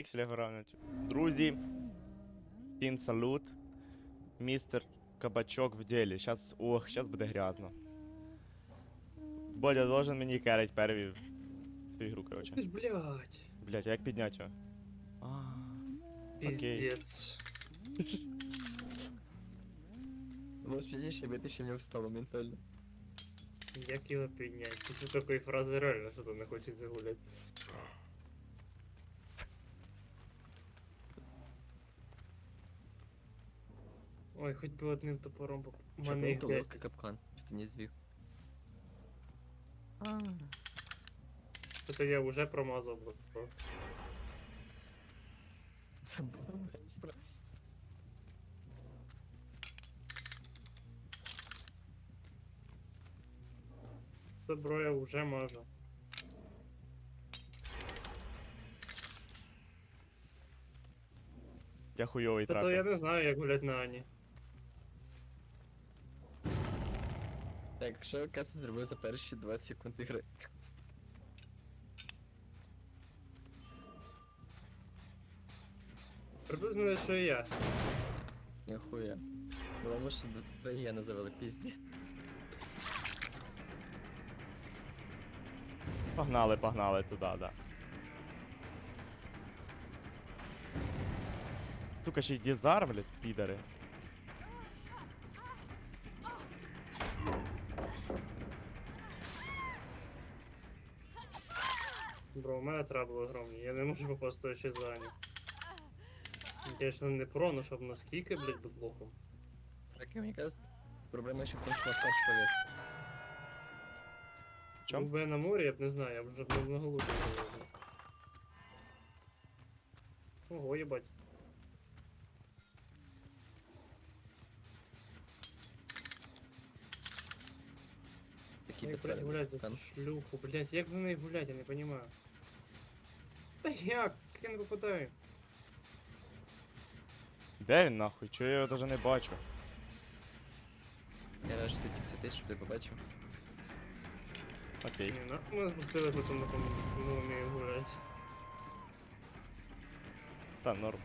Пікселя грають. Друзі, всім салют. Містер Кабачок в ділі. Щас, ох, щас буде грязно. Бодя должен мені керить перві в цю ігру, короче. Блядь. Блять, а як підняти його? А, Пиздец. Господи, ще би ще не встало ментально. Як його підняти? Після такої фрази реально що то не хочеться гуляти. Ой, хоч би одним топором поп... У Що мене їх то 10. капкан, що ти не звів. Це я вже промазав. бо- Це було быстро. Добро я вже можу. я хуйовий Та то я не знаю, як гуляти на Ані. Так, що Каса зробив за перші 20 секунд ігри? Приблизно що і я. Ніхуя. Головне, що я називали пізді. Погнали, погнали туди, да. Сука, ще й дізар, блядь, підари. У мене трабли огромні, я не можу попасти ще за Ані. Звісно, не про, ну щоб наскільки, блядь, будь лохом. Так, мені кажется, проблема ще в тому, що нас перший повес. Чом? Був би я на морі, я б не знаю, я б вже б на голову не Ого, їбать. Такі Як, блядь, гулять за цю шлюху, блядь, як за неї гулять, я не понимаю. Та як? Як я не попадаю? Де він нахуй? Чого я його даже не бачу? я рад, що ти підсвітиш, щоб ти побачив. Окей. Ні, нахуй мене спустили за тому, не вмію гулять. Та норм.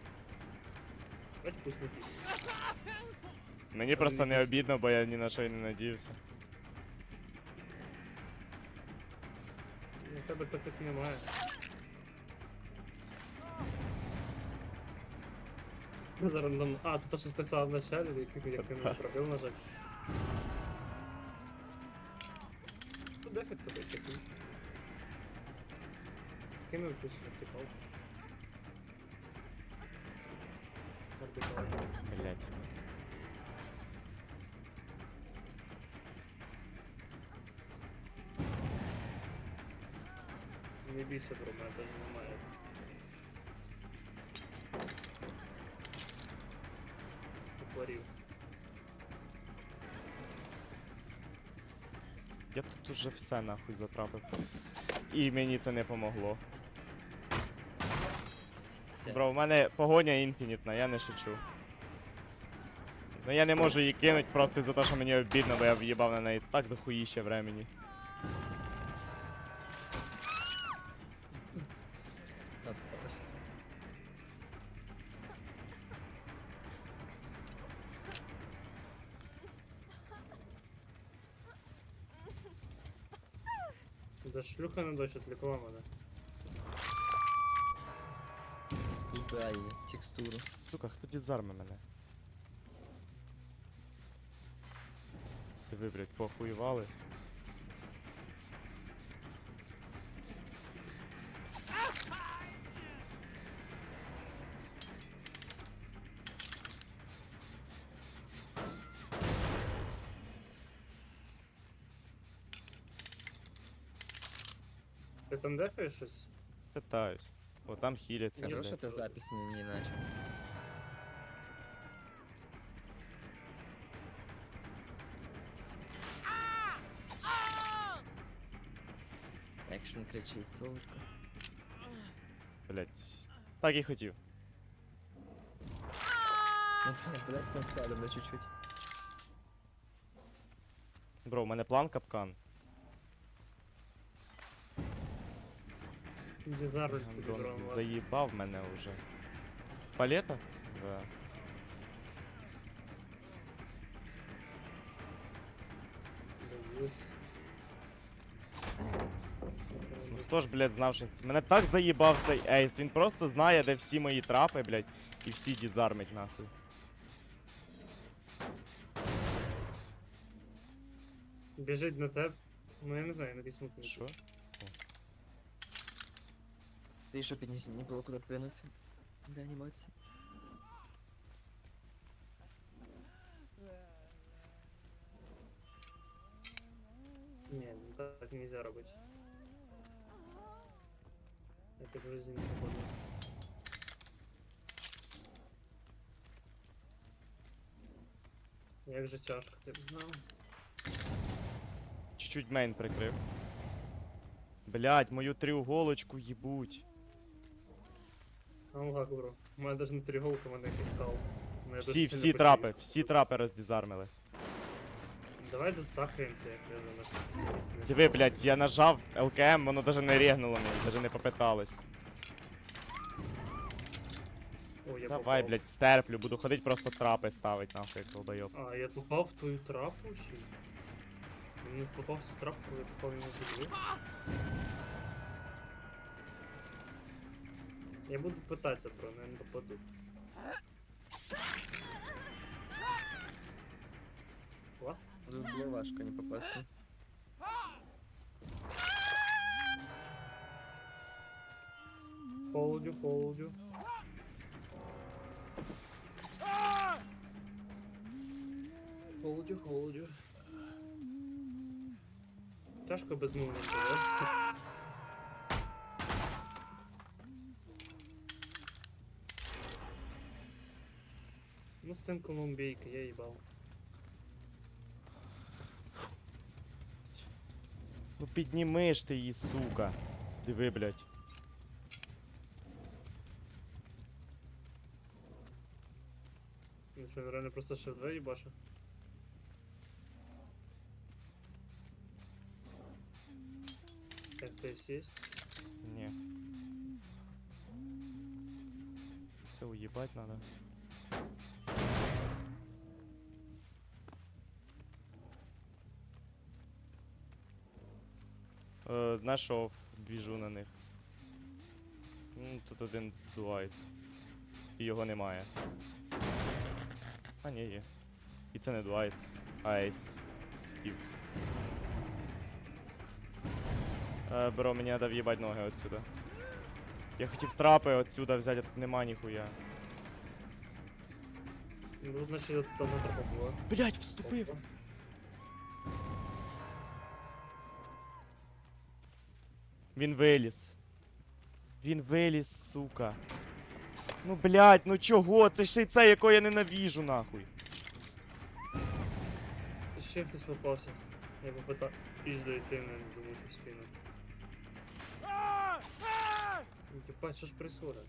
Бать вкусники. Мені просто не обідно, бо я ні на що й не надіявся. У тебе так немає. Ну, Зараз нам... А, це то, що стаця в началі, як як не пробив нажать. Ну, дефект тебе такий. Кинув вертикалку. Вертикалку. Блять. Не бійся, бро, мене теж немає. Уже все нахуй затрапив. І мені це не помогло. Бро, у мене погоня інфінітна, я не шучу. Ну я не можу її кинуть просто за те, що мені обідно, бо я в'їбав на неї так дохуїще времени. Шлюха дочь дощ відлікував мене. Ідеально, в текстуру. Сука, хто дізарме мене? Ти ви, блядь, похуювали? Ти там дефаєш щось? Питаюсь. О, там хіляться, Скажи, блядь. що ти запис не, не начал. Екшн кричить, солодко. Блядь. Так і хотів. Ну це, блядь, нам треба на чуть-чуть. Бро, у мене план капкан. Дізарль тобі Гандон брав. заїбав мене вже. Палета? Да. Боюсь. Ну хто ж, блядь, знав, що... Мене так заїбав цей ейс, він просто знає, де всі мої трапи, блядь, і всі дізармить нахуй. Біжить на тебе. Ну я не знаю, на якийсь смутний. Що? Ты еще не, не было куда двинуться для анимации. Ні, ну так нельзя робити. Это в жизни не походу. Як же тяжко, ти б знав. Чуть-чуть мейн прикрив. Блядь, мою треуголочку їбуть. а ну. У мене навіть не тріголка, у мене якийсь кал. Ну, я дуже Всі, сильно всі трапи, всі трапи роздізармили. Давай застакаємося, як я за наш Диви, блядь, я нажав ЛКМ, воно даже не регнуло мені, даже не попиталось. О, я Давай, попав. блядь, стерплю, буду ходить просто трапи ставить, нахуй, як долбойоб. А, я попав в твою трапу ще? й? Я не попав в цю трапу, я попав в підвид. Я буду питатися, бро, не попаду. What? Тут было важко не попасть. Холодю, холодю. Холодю, холодю. Тяжко без мовлення сын колумбийка, я ебал. Ну підніми ж ти її, сука. Диви, блядь. Ну что, он реально просто ще два ебаша? ФТС есть? Ні. Все уїбать надо. Знайшов, біжу на них. Ну, тут один Дуайт. І його немає. А, ні, є. І це не Дуайт, а Ейс. Стів. Е, бро, мені треба в'їбать ноги отсюда. Я хотів трапи отсюда взяти, а тут нема ніхуя. Ну, тут, значит, там на трапа была. Блять, вступив! Він виліз. Він виліз, сука. Ну блять, ну чого? Це ще й це, якого я ненавіжу, нахуй. Ще хтось попався. Я попитав пізду йти, не думаю, що в спину. Єбать, що ж происходит?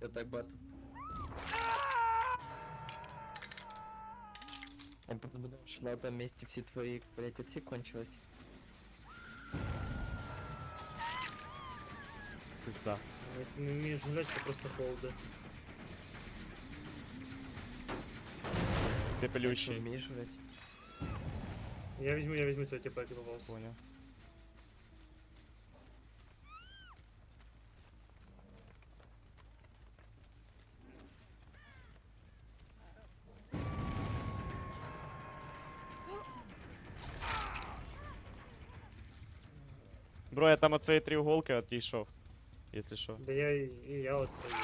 Я так бат. Я потом подумал, что на том месте все твои, блять, отцы кончилось. Пизда. А Если не вмієш гулять, то просто холоди. Ти Ты пелющий. умеешь жрать? Я візьму, я візьму цього типа, який попався. Понял. Бро, я там от своєї треуголки отійшов. Якщо що. Да я і, і я от своє.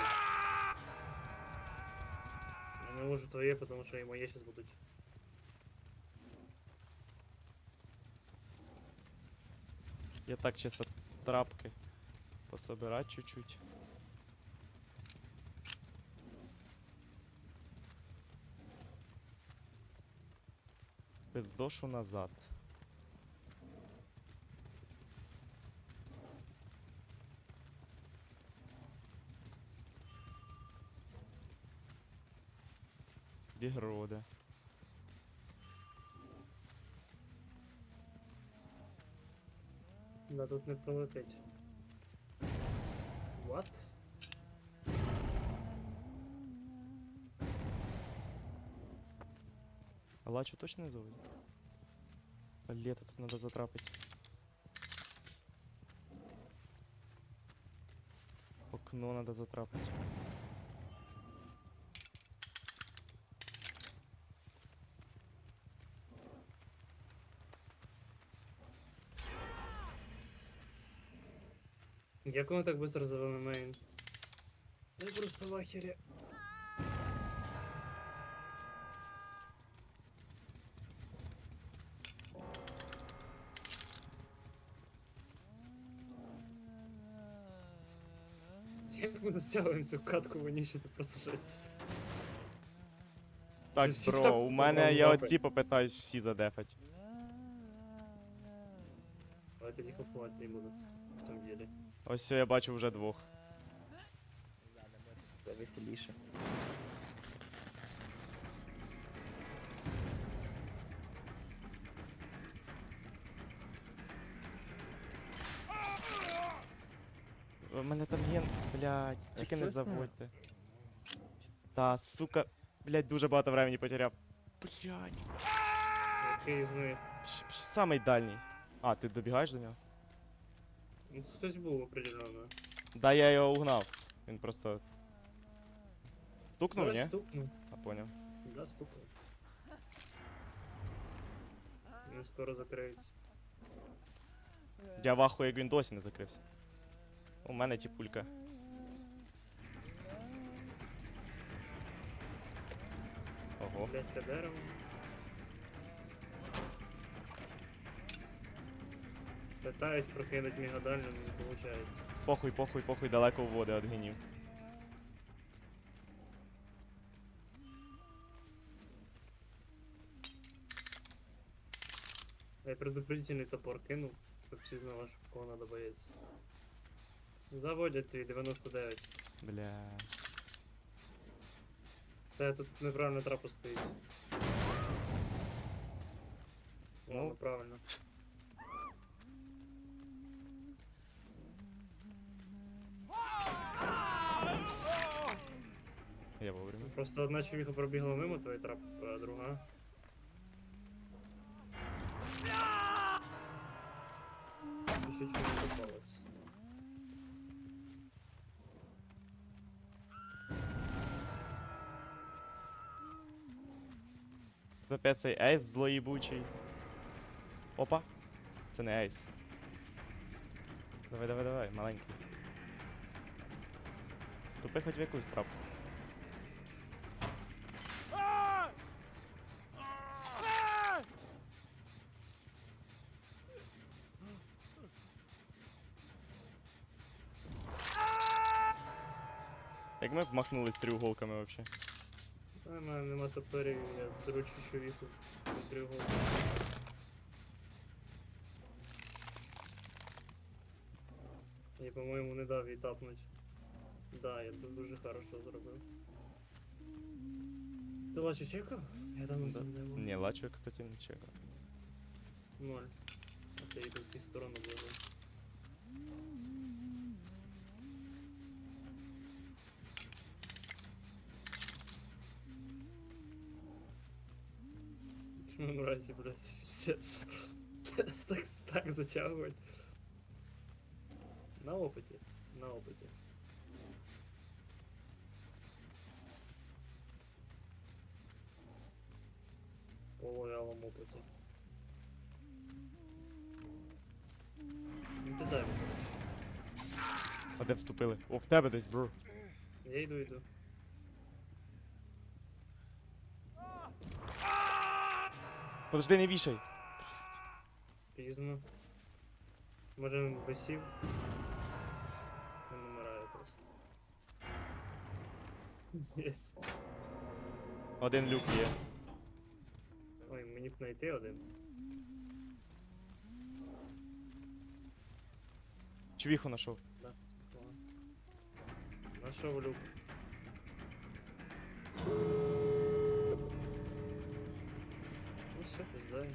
Я не можу твоє, тому що і моє зараз будуть. Я так чисто трапки пособирать чуть-чуть. Пиздошу назад. Дігроде. Да, тут не пролетить. What? А лачу точно не зовуть? А лето тут надо затрапить. Окно надо затрапить. Як воно так быстро завели мейн? Я просто в ахері. Як ми стягуємо цю катку воніше, це просто жесть. Так, всі бро, так у мене я роздапи. оці попитаюсь всі задефать. Давайте їх оплати не буду. В тому ділі. Ось все, я бачу вже двох. Це веселіше. У мене там є, блядь, тільки не заводьте. Та, сука, блядь, дуже багато времени потеряв. Блядь. Який з? Ш- ш- Самий дальній. А, ти добігаєш до нього? Ну, хтось був определенно. Да, я його угнав. Він просто. Стукнув, ні? стукнув. А поняв. Да, стукнув. Він скоро закриється. Я ваху, як він досі не закрився. У мене тіпулька. Ого. Блядське дерево. Питаюсь прокинуть мігадальню, але не виходить. Похуй, похуй, похуй, далеко вводи від генів. Я предупредительний топор кинув, щоб всі знали, що кого надо бояться. Заводять твій 99. Бля. Та тут неправильно трапу стоїть. Ну. Правильно. Я вовремя. Просто одна човіха пробігла мимо твоєї трапи, а друга. Чуть-чуть не попалась. Опять цей ейс злоїбучий. Опа. Це не ейс. Давай, давай, давай, маленький. Ступи хоч в якусь трапку. Як ми махнулись трьохголками вообще. В мене нема топорів, я дручу човіху на тригол. І, по-моєму, не дав їй тапнуть. Да, я ду- дуже хорошо зробив. Ти лачу чекав? Я давно Да. там не був. Не, лачу я, кстати, не чекав. Ноль. А ти йду з цієї сторони буде. Чому мразі, блядь, пиздец. так, так затягувати. На опиті. На опиті. По лоялому опиті. Не піздай, коротше. А де вступили? О, в тебе десь, бро. Я йду, йду. Подожди, не вішай. Пізно. Може він висів? Він вмирає просто. Здесь. Один люк є. Ой, мені б знайти один. Чвіху знайшов. Да. Нашов люк. Ну все, пиздай.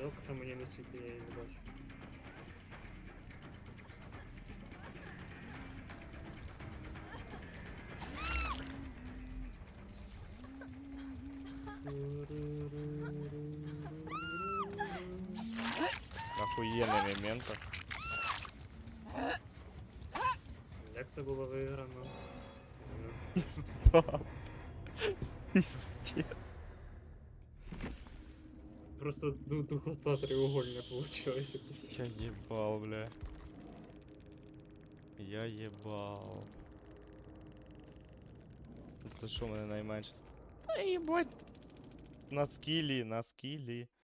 Добре, мені не світлі, я її не бачу. Охуєнний момент. Як це було виграно? Пиздец. Просто ду- духота треугольня получилась. Я ебал, бля. Я ебал. Це що мене найменше? Та їбать. На скілі, на скілі.